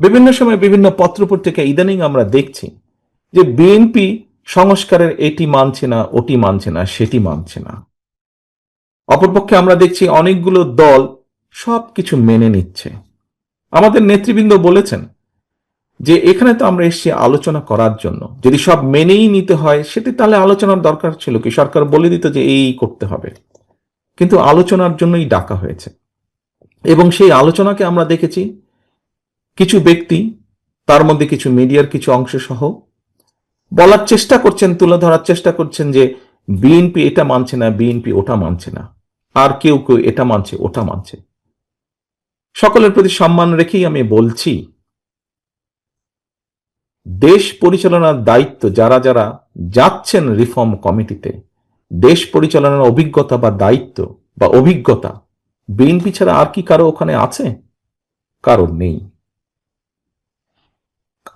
বিভিন্ন সময় বিভিন্ন পত্রপত্রিকা ইদানিং আমরা দেখছি যে বিএনপি সংস্কারের এটি মানছে না, ওটি মানছে না, সেটি মানছে না। অপরপক্ষে আমরা দেখছি অনেকগুলো দল সবকিছু মেনে নিচ্ছে। আমাদের নেতৃবৃন্দ বলেছেন যে এখানে তো আমরা এসেছি আলোচনা করার জন্য। যদি সব মেনেই নিতে হয়, সেটি তাহলে আলোচনার দরকার ছিল কি? সরকার বলে দিত যে এই করতে হবে। কিন্তু আলোচনার জন্যই ডাকা হয়েছে। এবং সেই আলোচনাকে আমরা দেখেছি কিছু ব্যক্তি, তার মধ্যে কিছু মিডিয়ার কিছু অংশ সহ বলার চেষ্টা করছেন, তুলে ধরার চেষ্টা করছেন যে বিএনপি এটা মানছে না, বিএনপি ওটা মানছে না। আর কেউ কেউ এটা মানছে, ওটা মানছে। সকলের প্রতি সম্মান রেখেই আমি বলছি, দেশ পরিচালনার দায়িত্ব যারা যারা যাচ্ছেন রিফর্ম কমিটিতে, দেশ পরিচালনার অভিজ্ঞতা বা দায়িত্ব বা অভিজ্ঞতা, বিএনপি ছাড়া আর কি কারও ওখানে আছে? কারও নেই।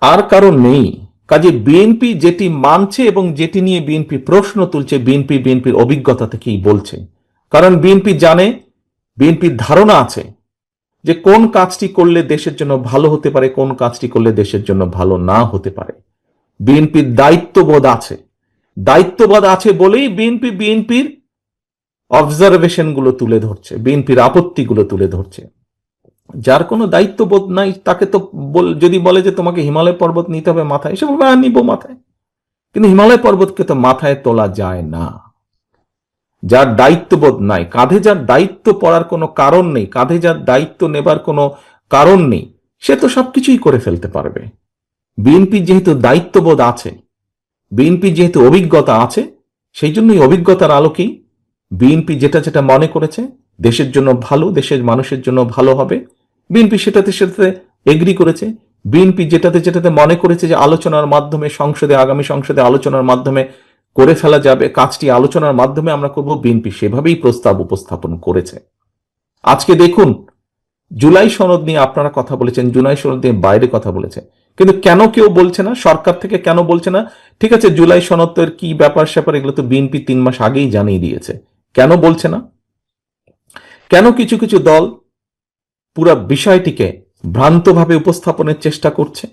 আর কারও নেই কাজে বিএনপি যেটি মানছে এবং যেটি নিয়ে বিএনপি প্রশ্ন তুলছে বিএনপি বিএনপির অভিজ্ঞতা থেকেই বলছে কারণ বিএনপি জানে বিএনপির ধারণা আছে যে কোন কাজটি করলে দেশের জন্য ভালো হতে পারে কোন কাজটি করলে দেশের জন্য ভালো না হতে পারে বিএনপির দায়িত্ববোধ আছে দায়িত্ববোধ আছে বলেই বিএনপি বিএনপির অবজারভেশনগুলো তুলে ধরছে বিএনপির আপত্তিগুলো তুলে ধরছে যার কোনো দায়িত্ববোধ নাই তাকে তো যদি বলে যে তোমাকে হিমালয় পর্বত নিতে হবে মাথায় সে বলবে, "হ্যাঁ, নিব মাথায়। কিন্তু হিমালয় পর্বতকে তো মাথায় তোলা যায় না। যার দায়িত্ববোধ নাই কাঁধে যার দায়িত্ব পড়ার কোনো কারণ নেই কাঁধে যার দায়িত্ব নেবার কোনো কারণ নেই সে তো সবকিছুই করে ফেলতে পারবে। বিএনপি যেহেতু দায়িত্ববোধ আছে বিএনপি যেহেতু অভিজ্ঞতা আছে সেই জন্যই অভিজ্ঞতার আলোকেই বিএনপি যেটা যেটা মনে করেছে দেশের জন্য ভালো, দেশের মানুষের জন্য ভালো হবে। বিএনপি সেটাতে সেটাতে এগ্রি করেছে। বিএনপি যেটাতে যেটাতে মনে করেছে যে আলোচনার মাধ্যমে সংসদে, আগামী সংসদে আলোচনার মাধ্যমে করে ফেলা যাবে, কাজটি আলোচনার মাধ্যমে আমরা করব বিএনপি সেভাবেই প্রস্তাব উপস্থাপন করেছে। আজকে দেখুন, জুলাই সনদ নিয়ে আপনারা কথা বলেছেন, জুলাই সনদ নিয়ে বাইরে কথা বলেছে। কিন্তু কেন কেউ বলছে না, সরকার থেকে কেন বলছে না? ঠিক আছে, জুলাই সনদের কি ব্যাপার স্যাপার এগুলো তো বিএনপি তিন মাস আগেই জানিয়ে দিয়েছে। কেন বলছে না? কেন কিছু কিছু দল পুরা বিষয়টিকে ভ্রান্তভাবে উপস্থাপনের চেষ্টা করছে?